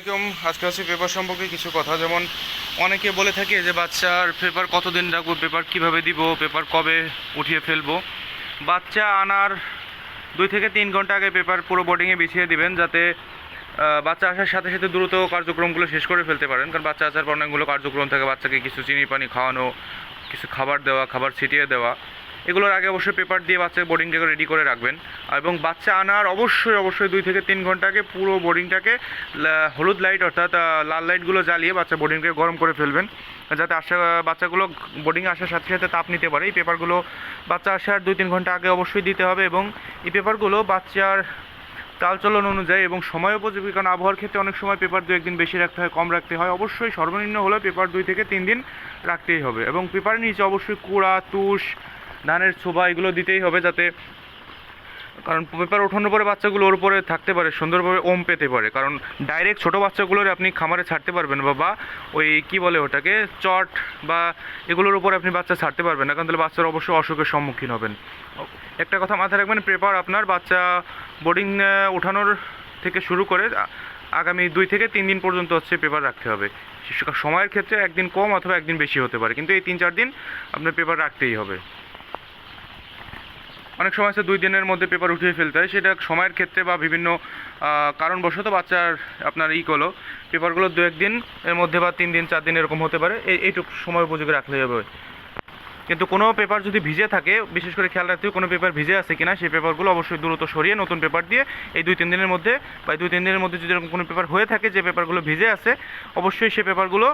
এরকম আজকে হচ্ছে পেপার সম্পর্কে কিছু কথা। যেমন অনেকে বলে থাকে যে, বাচ্চার পেপার কতদিন রাখব পেপার কীভাবে দিব পেপার কবে উঠিয়ে ফেলব? বাচ্চা আনার দুই থেকে তিন ঘণ্টা আগে পেপার পুরো বোর্ডিংয়ে বিছিয়ে দিবেন, যাতে বাচ্চা আসার সাথে সাথে দ্রুত কার্যক্রমগুলো শেষ করে ফেলতে পারেন। কারণ বাচ্চা আসার পর অনেকগুলো কার্যক্রম থাকে, বাচ্চাকে কিছু চিনি, পানি খাওয়ানো, কিছু খাবার দেওয়া, খাবার ছিটিয়ে দেওয়া। এগুলোর আগে অবশ্যই পেপার দিয়ে বাচ্চাকে বোর্ডিংটাকে রেডি করে রাখবেন। এবং বাচ্চা আনার অবশ্যই অবশ্যই দুই থেকে তিন ঘন্টাকে পুরো বোর্ডিংটাকে হলুদ লাইট অর্থাৎ লাল লাইটগুলো জ্বালিয়ে বাচ্চা বোর্ডিংকে গরম করে ফেলবেন। যাতে আসা, বাচ্চাগুলো বোর্ডিংয়ে আসার সাথে সাথে তাপ নিতে পারে। এই পেপারগুলো বাচ্চা আসার দুই তিন ঘণ্টা আগে অবশ্যই দিতে হবে এবং এই পেপারগুলো বাচ্চার চালচলন অনুযায়ী এবং সময় উপযোগী। কারণ আবহাওয়ার ক্ষেত্রে অনেক সময় পেপার দু একদিন বেশি রাখতে হয়, কম রাখতে হয়। অবশ্যই সর্বনিম্ন হলে পেপার দুই থেকে তিন দিন রাখতেই হবে। এবং পেপারের নিচে অবশ্যই কুড়া, তুষ ধানের ছোবা এগুলো দিতেই হবে যাতে, কারণ পেপার ওঠানোর পরে বাচ্চাগুলো ওর উপরে থাকতে পারে, সুন্দরভাবে ওম পেতে পারে। কারণ ডাইরেক্ট ছোটো বাচ্চাগুলোর আপনি খামারে ছাড়তে পারবেন বা বা ওই কি বলে ওটাকে, চট বা এগুলোর উপরে আপনি বাচ্চা ছাড়তে পারবেন না, কারণ তাহলে বাচ্চার অবশ্যই অসুখের সম্মুখীন হবেন। একটা কথা মাথায় রাখবেন, পেপার আপনার বাচ্চা বোর্ডিং ওঠানোর থেকে শুরু করে আগামী দুই থেকে তিন দিন পর্যন্ত হচ্ছে পেপার রাখতে হবে। সময়ের ক্ষেত্রে একদিন কম অথবা একদিন বেশি হতে পারে, কিন্তু এই তিন চার দিন আপনার পেপার রাখতেই হবে। অনেক সময় আছে দুই দিনের মধ্যে পেপার উঠিয়ে ফেলতে হয়। সেটা সময়ের ক্ষেত্রে বা বিভিন্ন কারণবশত বাচ্চার আপনার ই করল পেপারগুলো দু একদিন এর মধ্যে বা তিন দিন, চার দিন এরকম হতে পারে। এই এইটুকু সময় উপযোগী রাখলে হবে। কিন্তু কোনো পেপার যদি ভিজে থাকে, বিশেষ করে খেয়াল রাখতে কোনো পেপার ভিজে আছে কিনা, সেই পেপারগুলো অবশ্যই দ্রুত সরিয়ে নতুন পেপার দিয়ে এই দুই তিন দিনের মধ্যে বা দুই তিন দিনের মধ্যে যদি এরকম কোনো পেপার হয়ে থাকে যে পেপারগুলো ভিজে আছে, অবশ্যই সে পেপারগুলো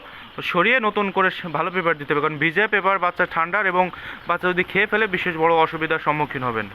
সরিয়ে নতুন করে ভালো পেপার দিতে হবে। কারণ ভিজে পেপার বাচ্চা ঠান্ডার এবং বাচ্চা যদি খেয়ে ফেলে, বিশেষ বড় অসুবিধার সম্মুখীন হবেন।